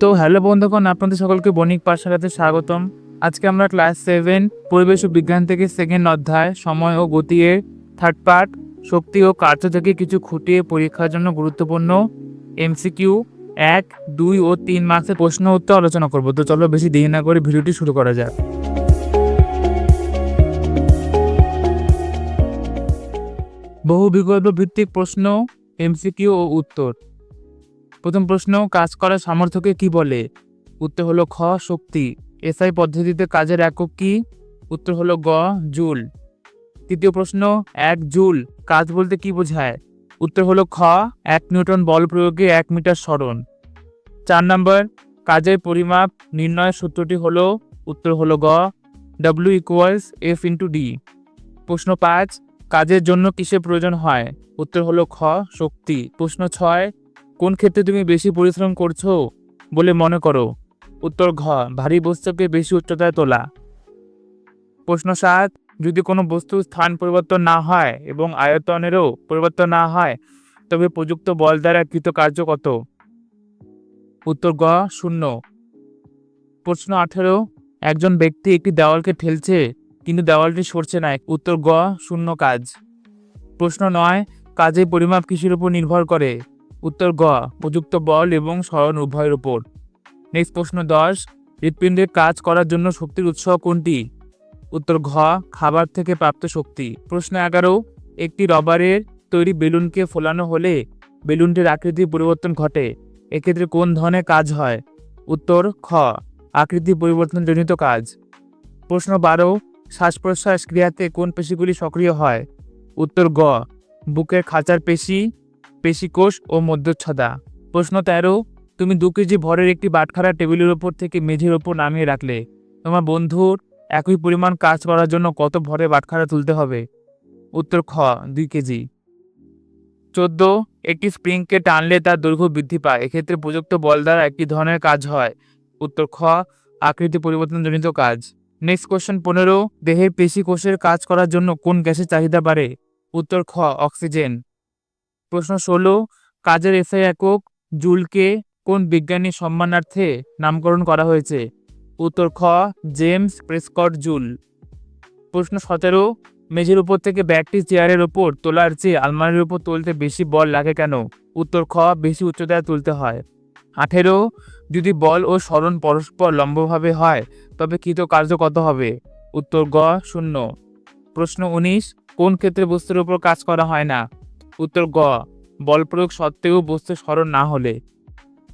তো হ্যালো বন্ধুগণ, আপনাদের সকলকে বণিক পাঠশালাতে স্বাগতম। আজকে আমরা ক্লাস সেভেন, পরিবেশ ও বিজ্ঞান থেকে সেকেন্ড অধ্যায়, সময় ও গতি এর থার্ড পার্ট শক্তি ও কার্য থেকে কিছু খুঁটিয়ে পরীক্ষার জন্য গুরুত্বপূর্ণ এমসিকিউ এক, দুই ও তিন মার্কসের প্রশ্ন উত্তর আলোচনা করব। তো চলো বেশি দেরি না করে ভিডিওটি শুরু করা যাক। বহু বিকল্প ভিত্তিক প্রশ্ন এমসিকিউ ও উত্তর। প্রথম প্রশ্ন, কাজ করার সামর্থ্যকে কি বলে? উত্তর হলো খ, শক্তি। এসআই পদ্ধতিতে কাজের একক কি? উত্তর হলো গ, জুল। তৃতীয় প্রশ্ন, এক জুল। কাজ বলতে কি বোঝায়? উত্তর হলো খ, এক নিউটন বল প্রয়োগে এক মিটার সরণ। চার নম্বর, কাজের পরিমাপ নির্ণয়ের সূত্রটি হলো, উত্তর হলো গ W equals F into D প্রশ্ন পাঁচ, কাজের জন্য কিসের প্রয়োজন হয়? উত্তর হলো খ, শক্তি। প্রশ্ন ছয় কোন ক্ষেত্রে তুমি বেশি পরিশ্রম করছ বলে মনে করো? উত্তর ঘ, ভারী বস্তুকে বেশি উচ্চতায় তোলা। প্রশ্ন সাত, যদি কোনো বস্তুর স্থান পরিবর্তন না হয় এবং আয়তনেরও পরিবর্তন না হয়, তবে প্রযুক্ত বল দ্বারা কৃত কার্য কত? উত্তর গ শূন্য। প্রশ্ন আঠেরো, একজন ব্যক্তি একটি দেওয়ালকে ঠেলছে, কিন্তু দেওয়ালটি সরছে না। উত্তর গ শূন্য কাজ। প্রশ্ন নয়, কাজের পরিমাপ কিসের উপর নির্ভর করে? উত্তর গ প্রযুক্ত বল এবং স্মরণ উভয়ের উপর। নেক্সট প্রশ্ন দশ, হৃৎপিণ্ডের কাজ করার জন্য শক্তির উৎস কোনটি? উত্তর ঘ, খাবার থেকে প্রাপ্ত শক্তি। প্রশ্ন এগারো, একটি রবারের তৈরি বেলুনকে ফোলানো হলে বেলুনটির আকৃতির পরিবর্তন ঘটে, এক্ষেত্রে কোন ধরনের কাজ হয়? উত্তর খ, আকৃতি পরিবর্তনজনিত কাজ। প্রশ্ন বারো শ্বাস প্রশ্বাস ক্রিয়াতে কোন পেশিগুলি সক্রিয় হয়? উত্তর গ, বুকের খাঁচার পেশি পেশিকোষ ও মধ্যচ্ছদা। প্রশ্ন তেরো, তুমি দু কেজি ভরের একটি বাটখারা টেবিলের ওপর থেকে মেঝের ওপর নামিয়ে রাখলে, তোমার বন্ধুর একই পরিমাণ কাজ করার জন্য কত ভরে বাটখারা তুলতে হবে? উত্তর খ, দুই কেজি। চোদ্দ, একটি স্প্রিংকে টানলে তার দৈর্ঘ্য বৃদ্ধি পায়, এক্ষেত্রে প্রযুক্ত বল দ্বারা একটি ধরনের কাজ হয়। উত্তর খ, আকৃতি পরিবর্তনজনিত কাজ। নেক্সট কোশ্চেন পনেরো, দেহের পেশি কোষের কাজ করার জন্য কোন গ্যাসের চাহিদা বাড়ে? উত্তর খ, অক্সিজেন। প্রশ্ন ষোলো, কাজের এসআই একক জুলকে কোন বিজ্ঞানী সম্মানার্থে নামকরণ করা হয়েছে? উত্তর খ, জেমস প্রেসকট জুল। প্রশ্ন সতেরো, মেঝের উপর থেকে ব্যাগটি চেয়ারের ওপর তোলার চেয়ে আলমারির উপর তুলতে বেশি বল লাগে কেন? উত্তর খ, বেশি উচ্চতায় তুলতে হয়। আঠেরো, যদি বল ও স্মরণ পরস্পর লম্বভাবে হয়, তবে কৃত কার্য কত হবে? উত্তর গ, শূন্য। প্রশ্ন উনিশ, কোন ক্ষেত্রে বস্তুর উপর কাজ করা হয় না? উত্তর গ, বল প্রয়োগ সত্ত্বেও বস্তু স্মরণ না হলে।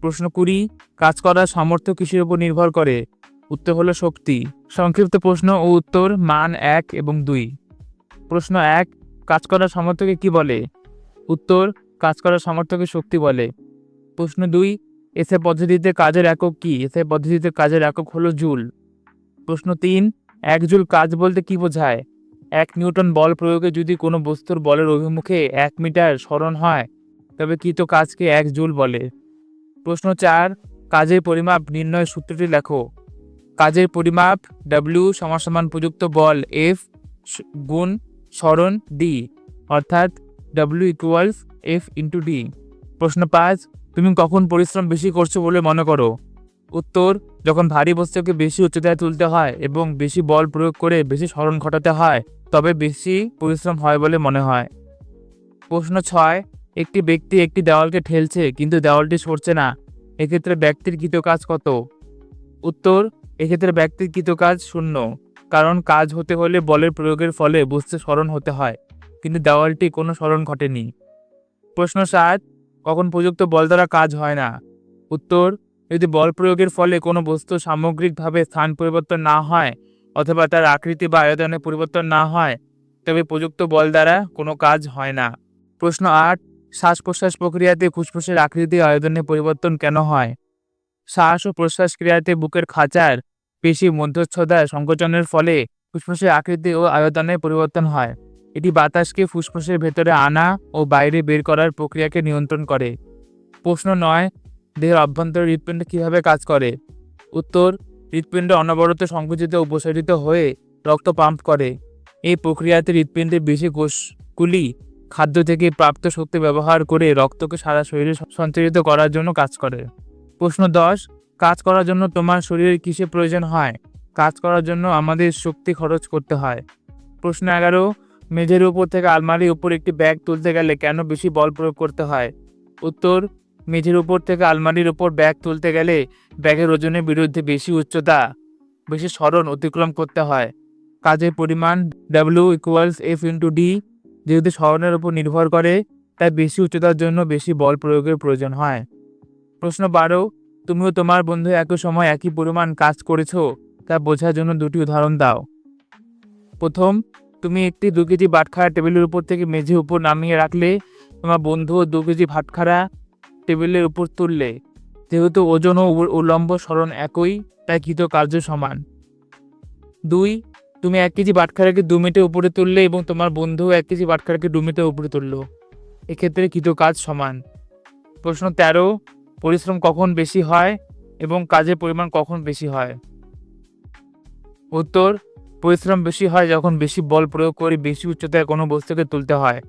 প্রশ্ন কুড়ি, কাজ করার সামর্থ্য কিসের উপর নির্ভর করে? উত্তর হলো শক্তি। সংক্ষিপ্ত প্রশ্ন ও উত্তর, মান এক এবং দুই। প্রশ্ন এক, কাজ করার সামর্থ্যকে কি বলে? উত্তর, কাজ করার সামর্থ্যকে শক্তি বলে। প্রশ্ন দুই, এসে পদ্ধতিতে কাজের একক কি? এসে পদ্ধতিতে কাজের একক হলো জুল। প্রশ্ন তিন, এক জুল কাজ বলতে কি বোঝায়? এক নিউটন বল প্রয়োগে যদি কোনো বস্তুর বলের অভিমুখে এক মিটার স্মরণ হয়, তবে কৃত কাজকে এক জুল বলে? প্রশ্ন চার, কাজের পরিমাপ নির্ণয় সূত্রটি লেখো। কাজের পরিমাপ ডাব্লিউ সমান প্রযুক্ত বল এফ গুণ স্মরণ ডি অর্থাৎ W equals F into D প্রশ্ন পাঁচ, তুমি কখন পরিশ্রম বেশি করছ বলে মনে করো? উত্তর, যখন ভারী বস্তুকে বেশি উচ্চতায় তুলতে হয় এবং বেশি বল প্রয়োগ করে বেশি স্মরণ ঘটাতে হয়, তবে বেশি পরিশ্রম হয় বলে মনে হয়। প্রশ্ন ছয়, একটি ব্যক্তি একটি দেওয়ালকে ঠেলছে, কিন্তু দেওয়ালটি সরছে না, এক্ষেত্রে ব্যক্তির কৃতকাজ কত? উত্তর, এক্ষেত্রে ব্যক্তির কৃতকাজ শূন্য, কারণ কাজ হতে হলে বলের প্রয়োগের ফলে বস্তু স্মরণ হতে হয়, কিন্তু দেওয়ালটি কোনো স্মরণ ঘটেনি। প্রশ্ন সাত, কখন প্রযুক্ত বল দ্বারা কাজ হয় না? উত্তর যদি বল প্রয়োগের ফলে কোনো বস্তু সামগ্রিকভাবে স্থান পরিবর্তন না হয় অথবা তার আকৃতি বা আয়তনে পরিবর্তন না হয়, তবে প্রযুক্ত বল দ্বারা কোনো কাজ হয় না। প্রশ্ন আট শ্বাস প্রশ্বাস প্রক্রিয়াতে ফুসফুসের আকৃতি আয়তনে পরিবর্তন কেন হয়? শ্বাস ও প্রশ্বাস ক্রিয়াতে বুকের খাঁচার পেশি মধ্যচ্ছদার সংকোচনের ফলে ফুসফুসের আকৃতি ও আয়তনে পরিবর্তন হয়। এটি বাতাসকে ফুসফুসের ভেতরে আনা ও বাইরে বের করার প্রক্রিয়াকে নিয়ন্ত্রণ করে। প্রশ্ন নয় দেহের অভ্যন্তরে হৃৎপিণ্ড কীভাবে কাজ করে? উত্তর, হৃৎপিণ্ড অনবরত সংকুচিত উপসারিত হয়ে রক্ত পাম্প করে। এই প্রক্রিয়াতে হৃৎপিণ্ডের বেশি কোষগুলি খাদ্য থেকে প্রাপ্ত শক্তি ব্যবহার করে রক্তকে সারা শরীরে সঞ্চারিত করার জন্য কাজ করে। প্রশ্ন দশ, কাজ করার জন্য তোমার শরীরের কিসে প্রয়োজন হয়? কাজ করার জন্য আমাদের শক্তি খরচ করতে হয়। প্রশ্ন এগারো, মেঝের উপর থেকে আলমারির উপর একটি ব্যাগ তুলতে গেলে কেন বেশি বল প্রয়োগ করতে হয়? উত্তর মেঝের উপর থেকে আলমারির উপর ব্যাগ তুলতে গেলে ব্যাগের ওজনের বিরুদ্ধে বেশি উচ্চতা, বেশি স্মরণ অতিক্রম করতে হয়। কাজের পরিমাণ W equals F into D যেহেতু স্মরণের উপর নির্ভর করে, তাই বেশি উচ্চতার জন্য বেশি বল প্রয়োগের প্রয়োজন হয়। প্রশ্ন বারো তুমিও তোমার বন্ধু একই সময় একই পরিমাণ কাজ করেছ? তা বোঝার জন্য দুটি উদাহরণ দাও। প্রথম, তুমি একটি দু কেজি বাটখারা টেবিলের উপর থেকে মেঝে উপর নামিয়ে রাখলে তোমার বন্ধু দু কেজি ভাটখারা টেবিলের উপর তুললে, যেহেতু ওজন ও উল্লম্ব সরণ একই, তাই কৃত কার্য সমান। দুই, তুমি এক কেজি বাটখারাকে দু মিনিটের উপরে তুললে এবং তোমার বন্ধু এক কেজি বাটখারাকে দু মিনিটের উপরে তুললো। এক্ষেত্রে কৃত কাজ সমান। প্রশ্ন তেরো, পরিশ্রম কখন বেশি হয় এবং কাজের পরিমাণ কখন বেশি হয়? উত্তর, পরিশ্রম বেশি হয় যখন বেশি বল প্রয়োগ করে বেশি উচ্চতায় কোনো বস্তুকে তুলতে হয়।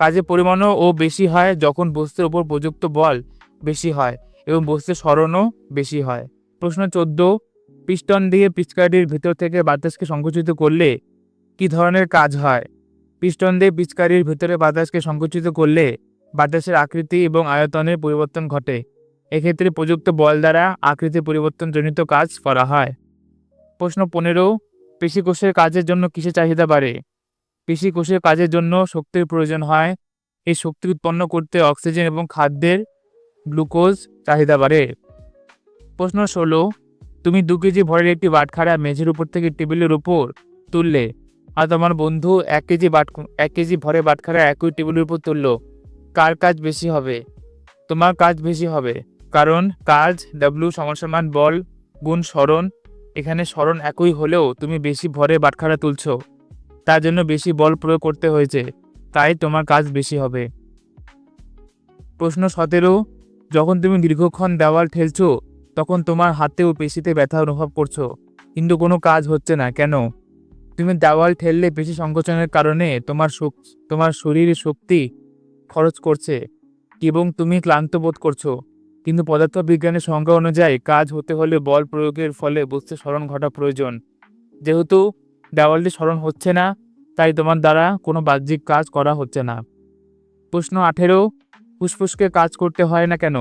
কাজের পরিমাণও ও বেশি হয় যখন বস্তুর উপর প্রযুক্ত বল বেশি হয় এবং বস্তুর স্মরণও বেশি হয়। প্রশ্ন চোদ্দ, পিস্টন দিয়ে পিচকারির ভিতর থেকে বাতাসকে সংকুচিত করলে কি ধরনের কাজ হয়? পিস্টন দিয়ে পিচকারির ভিতরে বাতাসকে সংকুচিত করলে বাতাসের আকৃতি এবং আয়তনের পরিবর্তন ঘটে। এক্ষেত্রে প্রযুক্ত বল দ্বারা আকৃতি পরিবর্তনজনিত কাজ করা হয়। প্রশ্ন পনেরো, পেশিকোষের কাজের জন্য কিসের চাহিদা বাড়ে? পেশিকোষের কাজের জন্য শক্তির প্রয়োজন হয়। এই শক্তি উৎপন্ন করতে অক্সিজেন এবং খাদ্যের গ্লুকোজ চাহিদা বাড়ে। প্রশ্ন ষোলো, তুমি দু কেজি ভরের একটি বাটখারা মেঝের উপর থেকে টেবিলের উপর তুললে, আর তোমার বন্ধু এক কেজি বাট, এক কেজি ভরে বাটখারা একই টেবিলের উপর তুললো, কার কাজ বেশি হবে? তোমার কাজ বেশি হবে, কারণ কাজ ডাব্লু সমান বল, গুণ স্মরণ, এখানে স্মরণ একই হলেও তুমি বেশি ভরে বাটখারা তুলছো। তার জন্য বেশি বল প্রয়োগ করতে হয়েছে, তাই তোমার কাজ বেশি হবে। প্রশ্ন সতেরো, যখন তুমি দীর্ঘক্ষণ দেওয়াল ঠেলছো, তখন তোমার হাতে ও পেশিতে ব্যথা অনুভব করছ, কিন্তু কোনো কাজ হচ্ছে না, কেন? তুমি দেওয়াল ঠেললে পেশি সংকোচনের কারণে তোমার তোমার শরীরে শক্তি খরচ করছে, এবং তুমি ক্লান্ত বোধ করছ, কিন্তু পদার্থবিজ্ঞানের সংজ্ঞা অনুযায়ী কাজ হতে হলে বল প্রয়োগের ফলে বস্তু স্মরণ ঘটা প্রয়োজন। যেহেতু দেওয়ালটি স্মরণ হচ্ছে না, তাই তোমার দ্বারা কোনো বাহ্যিক কাজ করা হচ্ছে না। প্রশ্ন আঠেরো, ফুসফুসকে কাজ করতে হয় না কেন?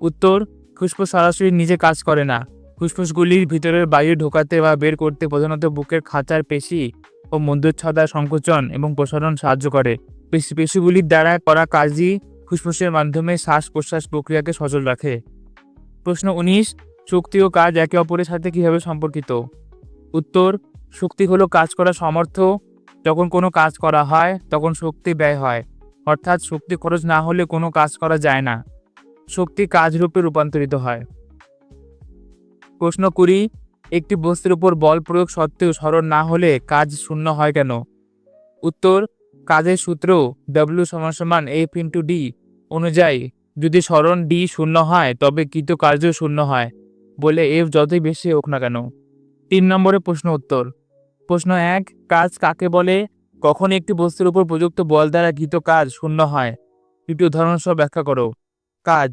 উত্তর, ফুসফুস সরাসরি নিজে কাজ করে না। ফুসফুসগুলির ভিতরের বায়ু ঢোকাতে বা বের করতে প্রধানত বুকের খাঁচার পেশি ও মধ্যচ্ছদার সংকোচন এবং প্রসারণ সাহায্য করে। পেশি, পেশিগুলির দ্বারা করা কাজই ফুসফুসের মাধ্যমে শ্বাস প্রশ্বাস প্রক্রিয়াকে সচল রাখে। প্রশ্ন উনিশ, শক্তি ও কাজ একে অপরের সাথে কীভাবে সম্পর্কিত? উত্তর শক্তি হলো কাজ করার সামর্থ্য। যখন কোনো কাজ করা হয়, তখন শক্তি ব্যয় হয়। অর্থাৎ শক্তি খরচ না হলে কোনো কাজ করা যায় না। শক্তি কাজ রূপে রূপান্তরিত হয়। প্রশ্ন কুড়ি একটি বস্তুর উপর বল প্রয়োগ সত্ত্বেও স্মরণ না হলে কাজ শূন্য হয় কেন? উত্তর, কাজের সূত্র ডাব্লিউ সমান সমান এফ ইন্টু ডি অনুযায়ী, যদি স্মরণ ডি শূন্য হয়, তবে কৃত কার্য শূন্য হয়, বলে এফ যতই বেশি হোক না কেন। তিন নম্বরে প্রশ্ন উত্তর। প্রশ্ন এক, কাজ কাকে বলে? কখন একটি বস্তুর উপর প্রযুক্ত বল দ্বারা কৃত কাজ শূন্য হয়। দুটি উদাহরণ সহ ব্যাখ্যা করো। কাজ,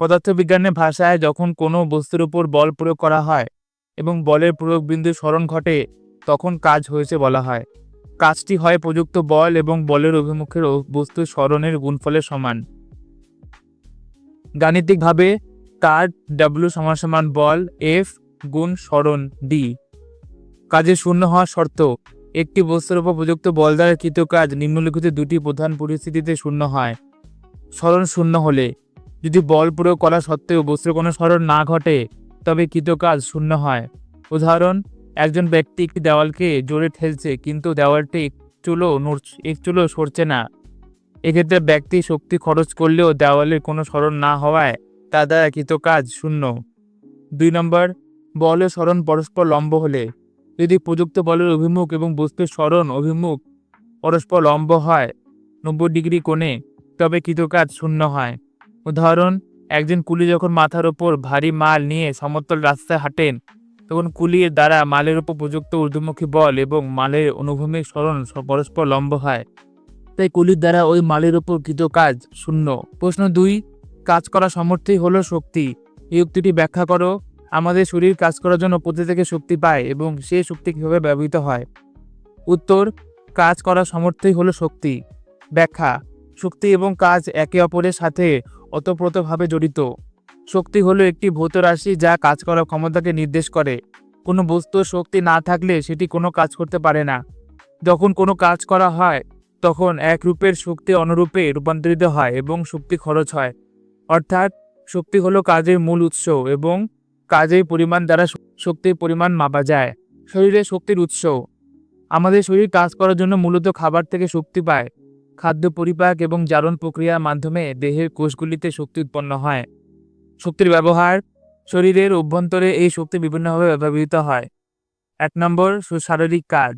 পদার্থবিজ্ঞানের ভাষায় যখন কোনো বস্তুর উপর বল প্রয়োগ করা হয় এবং বলের প্রয়োগ বিন্দু স্মরণ ঘটে, তখন কাজ হয়েছে বলা হয়। কাজটি হয় প্রযুক্ত বল এবং বলের অভিমুখের বস্তু স্মরণের গুণফলের সমান। গাণিতিকভাবে কাজ ডাব্লিউ সমান সমান বল, এফ গুণ ডি। কাজে শূন্য হওয়ার শর্ত, একটি বস্তুর উপর প্রযুক্ত বল দ্বারা কৃত কাজ নিম্নলিখিত দুটি প্রধান পরিস্থিতিতে শূন্য হয়। স্মরণ শূন্য হলে, যদি বল প্রয়োগ করা সত্ত্বেও বস্তুর কোনো স্মরণ না ঘটে, তবে কৃত কাজ শূন্য হয়। উদাহরণ, একজন ব্যক্তি একটি দেওয়ালকে জোরে ঠেলছে, কিন্তু দেওয়ালটি একচুলো একচুলো সরছে না। এক্ষেত্রে ব্যক্তি শক্তি খরচ করলেও দেওয়ালের কোনো স্মরণ না হওয়ায় তা দ্বারা কৃত কাজ শূন্য। দুই নম্বর বলের স্মরণ পরস্পর লম্ব হলে। যদি প্রযুক্ত বলের অভিমুখ এবং বস্তুর স্মরণ অভিমুখ পরস্পর লম্ব হয় নব্বই ডিগ্রি কোণে, তবে কৃত কাজ শূন্য হয়। উদাহরণ, একজন কুলি যখন মাথার ওপর ভারী মাল নিয়ে সমতল রাস্তায় হাঁটেন, তখন কুলির দ্বারা মালের উপর প্রযুক্ত ঊর্ধ্বমুখী বল এবং মালের অনুভূমিক স্মরণ পরস্পর লম্ব হয়। তাই কুলির দ্বারা ওই মালের উপর কৃত কাজ শূন্য। প্রশ্ন দুই, কাজ করা সামর্থ্যই হলো শক্তি। এই উক্তিটি ব্যাখ্যা করো। আমাদের শরীর কাজ করার জন্য প্রতি থেকে শক্তি পায় এবং সেই শক্তি কীভাবে ব্যবহৃত হয়? উত্তর, কাজ করার সামর্থ্যই হলো শক্তি। ব্যাখ্যা, শক্তি এবং কাজ একে অপরের সাথে ওতপ্রোতভাবে জড়িত। শক্তি হলো একটি ভৌত রাশি যা কাজ করার ক্ষমতাকে নির্দেশ করে। কোনো বস্তুর শক্তি না থাকলে সেটি কোনো কাজ করতে পারে না। যখন কোনো কাজ করা হয়, তখন এক রূপের শক্তি অনুরূপে রূপান্তরিত হয় এবং শক্তি খরচ হয়। অর্থাৎ, শক্তি হলো কাজের মূল উৎস এবং কাজের পরিমাণ দ্বারা শক্তির পরিমাণ মাপা যায়। শরীরে শক্তির উৎস। আমাদের শরীর কাজ করার জন্য মূলত খাবার থেকে শক্তি পায়। খাদ্য পরিপাক এবং জারণ প্রক্রিয়ার মাধ্যমে দেহের কোষগুলিতে শক্তি উৎপন্ন হয়। শক্তির ব্যবহার। শরীরের অভ্যন্তরে এই শক্তি বিভিন্নভাবে ব্যবহৃত হয়। এক নম্বর শারীরিক কাজ।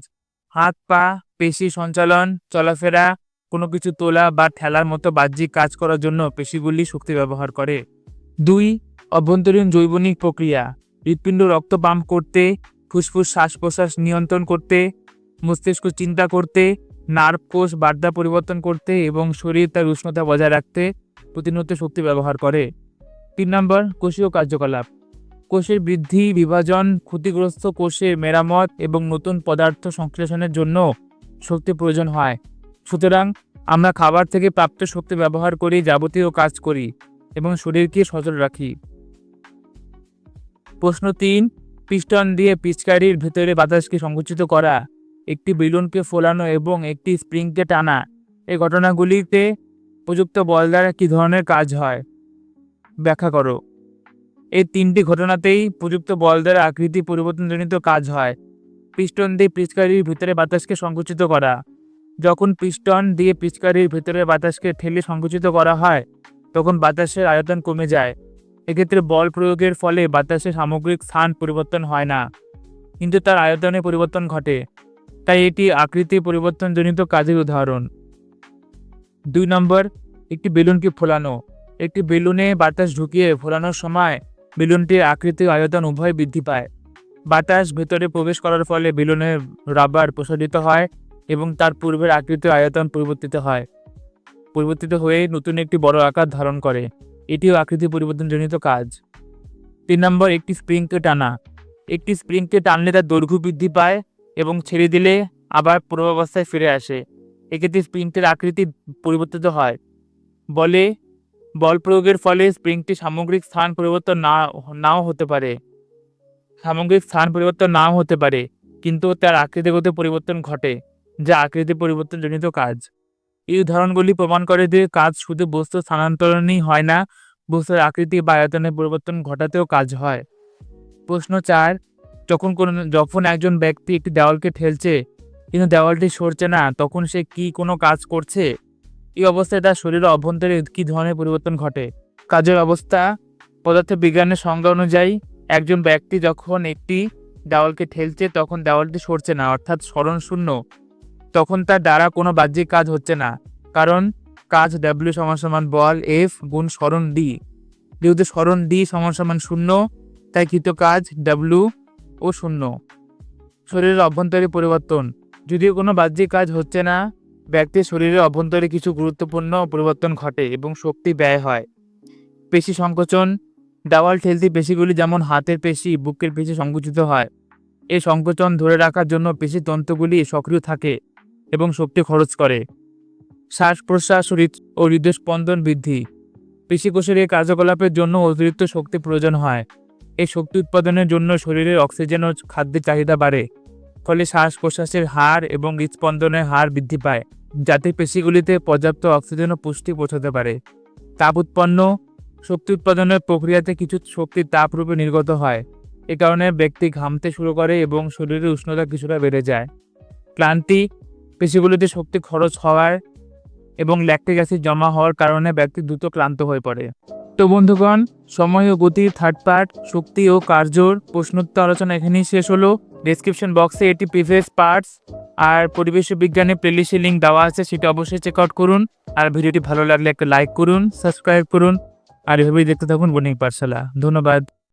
হাত, পা, পেশি সঞ্চালন, চলাফেরা, কোনো কিছু তোলা বা ঠেলার মতো বাহ্যিক কাজ করার জন্য পেশিগুলি শক্তি ব্যবহার করে। দুই অভ্যন্তরীণ জৈবনিক প্রক্রিয়া, হৃৎপিণ্ড রক্ত পাম্প করতে, ফুসফুস শ্বাস প্রশ্বাস নিয়ন্ত্রণ করতে, মস্তিষ্ক চিন্তা করতে, নার্ভ কোষ বার্তা পরিবর্তন করতে এবং শরীর তার উষ্ণতা বজায় রাখতে প্রতিনিয়ত শক্তি ব্যবহার করে। তিন নম্বর, কোষীয় কার্যকলাপ। কোষের বৃদ্ধি, বিভাজন, ক্ষতিগ্রস্ত কোষে মেরামত এবং নতুন পদার্থ সংশ্লেষণের জন্য শক্তি প্রয়োজন হয়। সুতরাং আমরা খাবার থেকে প্রাপ্ত শক্তি ব্যবহার করি, যাবতীয় কাজ করি এবং শরীরকে সচল রাখি। প্রশ্ন তিন, পিস্টন দিয়ে পিচকারির ভেতরে বাতাসকে সংকুচিত করা, একটি বেলুনকে ফোলানো এবং একটি স্প্রিংকে টানা। এই ঘটনাগুলিতে প্রযুক্ত বল দ্বারা কী ধরনের কাজ হয়? ব্যাখ্যা করো। এই তিনটি ঘটনাতেই প্রযুক্ত বল দ্বারা আকৃতি পরিবর্তনজনিত কাজ হয়। পিস্টন দিয়ে পিচকারির ভিতরে বাতাসকে সংকুচিত করা। যখন পিস্টন দিয়ে পিচকারির ভিতরে বাতাসকে ঠেলে সংকুচিত করা হয়, তখন বাতাসের আয়তন কমে যায়। এক্ষেত্রে বল প্রয়োগের ফলে বাতাসের সামগ্রিক স্থান পরিবর্তন হয় না, কিন্তু তার আয়তনে পরিবর্তন ঘটে। তাই এটি আকৃতি পরিবর্তনজনিত কাজের উদাহরণ। দুই নম্বর, একটি বেলুনকে ফোলানো। একটি বেলুনে বাতাস ঢুকিয়ে ফোলানোর সময় বেলুনটির আকৃতি আয়তন উভয় বৃদ্ধি পায়। বাতাস ভেতরে প্রবেশ করার ফলে বেলুনের রাবার প্রসারিত হয় এবং তার পূর্বের আকৃতি আয়তন পরিবর্তিত হয়। পরিবর্তিত হয়ে নতুন একটি বড় আকার ধারণ করে। এটিও আকৃতি পরিবর্তনজনিত কাজ। তিন নম্বর, একটি স্প্রিংকে টানা। একটি স্প্রিংকে টানলে তার দৈর্ঘ্য বৃদ্ধি পায় এবং ছেড়ে দিলে আবার পূর্বাবস্থায় ফিরে আসে। এক্ষেত্রে স্প্রিংটির আকৃতি পরিবর্তিত হয়। বলে, বল প্রয়োগের ফলে স্প্রিংটি সামগ্রিক স্থান পরিবর্তন না, নাও হতে পারে। সামগ্রিক স্থান পরিবর্তন নাও হতে পারে, কিন্তু তার আকৃতিগত পরিবর্তন ঘটে, যা আকৃতি পরিবর্তনজনিত কাজ। এই উদাহরণগুলি প্রমাণ করে যে কাজ শুধু বস্তু স্থানান্তরণই হয় না, বস্তুর আকৃতি বা আয়তনের পরিবর্তন ঘটাতেও কাজ হয়। প্রশ্ন চার, যখন কোনো, যখন একজন ব্যক্তি একটি দেওয়ালকে ঠেলছে, কিন্তু দেওয়ালটি সরছে না, তখন সে কি কোনো কাজ করছে? এই অবস্থায় তার শরীরের অভ্যন্তরে কী ধরনের পরিবর্তন ঘটে? কাজের অবস্থা পদার্থ বিজ্ঞানের সংজ্ঞা অনুযায়ী, একজন ব্যক্তি যখন একটি দেওয়ালকে ঠেলছে, তখন দেওয়ালটি সরছে না, অর্থাৎ স্মরণ শূন্য তখন তার দ্বারা কোনো বাহ্যিক কাজ হচ্ছে না, কারণ কাজ ডাব্লিউ সমান সমান বল এফ গুণ স্মরণ ডি যেহেতু স্মরণ ডি সমান সমান শূন্য, তাই কৃত কাজ ডাব্লিউ ও শূন্য। শরীরের অভ্যন্তরীণ পরিবর্তন। যদিও কোনো বাহ্যিক কাজ হচ্ছে না, ব্যক্তির শরীরের অভ্যন্তরে কিছু গুরুত্বপূর্ণ পরিবর্তন ঘটে এবং শক্তি ব্যয় হয়। পেশি সংকোচন। দেওয়াল ঠেলতি পেশিগুলি যেমন হাতের পেশি, বুকের পেশি সংকুচিত হয়। এই সংকোচন ধরে রাখার জন্য পেশি তন্তুগুলি সক্রিয় থাকে। এবং শক্তি খরচ করে। শ্বাস প্রশ্বাস ও হৃদ- ও হৃদস্পন্দন বৃদ্ধি। পেশিকোষের এই কার্যকলাপের জন্য অতিরিক্ত শক্তি প্রয়োজন হয়। এই শক্তি উৎপাদনের জন্য শরীরের অক্সিজেন ও খাদ্যের চাহিদা বাড়ে, ফলে শ্বাস প্রশ্বাসের হার এবং হৃদস্পন্দনের হার বৃদ্ধি পায়, যাতে পেশিগুলিতে পর্যাপ্ত অক্সিজেন ও পুষ্টি পৌঁছাতে পারে। তাপ উৎপন্ন, শক্তি উৎপাদনের প্রক্রিয়াতে কিছু শক্তি তাপরূপে নির্গত হয়। এ কারণে ব্যক্তি ঘামতে শুরু করে এবং শরীরের উষ্ণতা কিছুটা বেড়ে যায়। ক্লান্তি পেশিগুলিতে শক্তি খরচ হওয়ার এবং ল্যাকটিক অ্যাসিড জমা হওয়ার কারণে ব্যক্তি দ্রুত ক্লান্ত হয়ে পড়ে। তো বন্ধুগণ, সময় ও গতির থার্ড পার্ট শক্তি ও কার্যর প্রশ্নোত্তর আলোচনা এখানেই শেষ হলো। ডেসক্রিপশন বক্সে এটি প্রিভিয়াস পার্টস আর পরিবেশ বিজ্ঞানে প্লেলিস্টের লিঙ্ক দেওয়া আছে, সেটা অবশ্যই চেক আউট করুন। আর ভিডিওটি ভালো লাগলে একটা লাইক করুন সাবস্ক্রাইব করুন। আর এভাবেই দেখতে থাকুন বণিক পাঠশালা। ধন্যবাদ।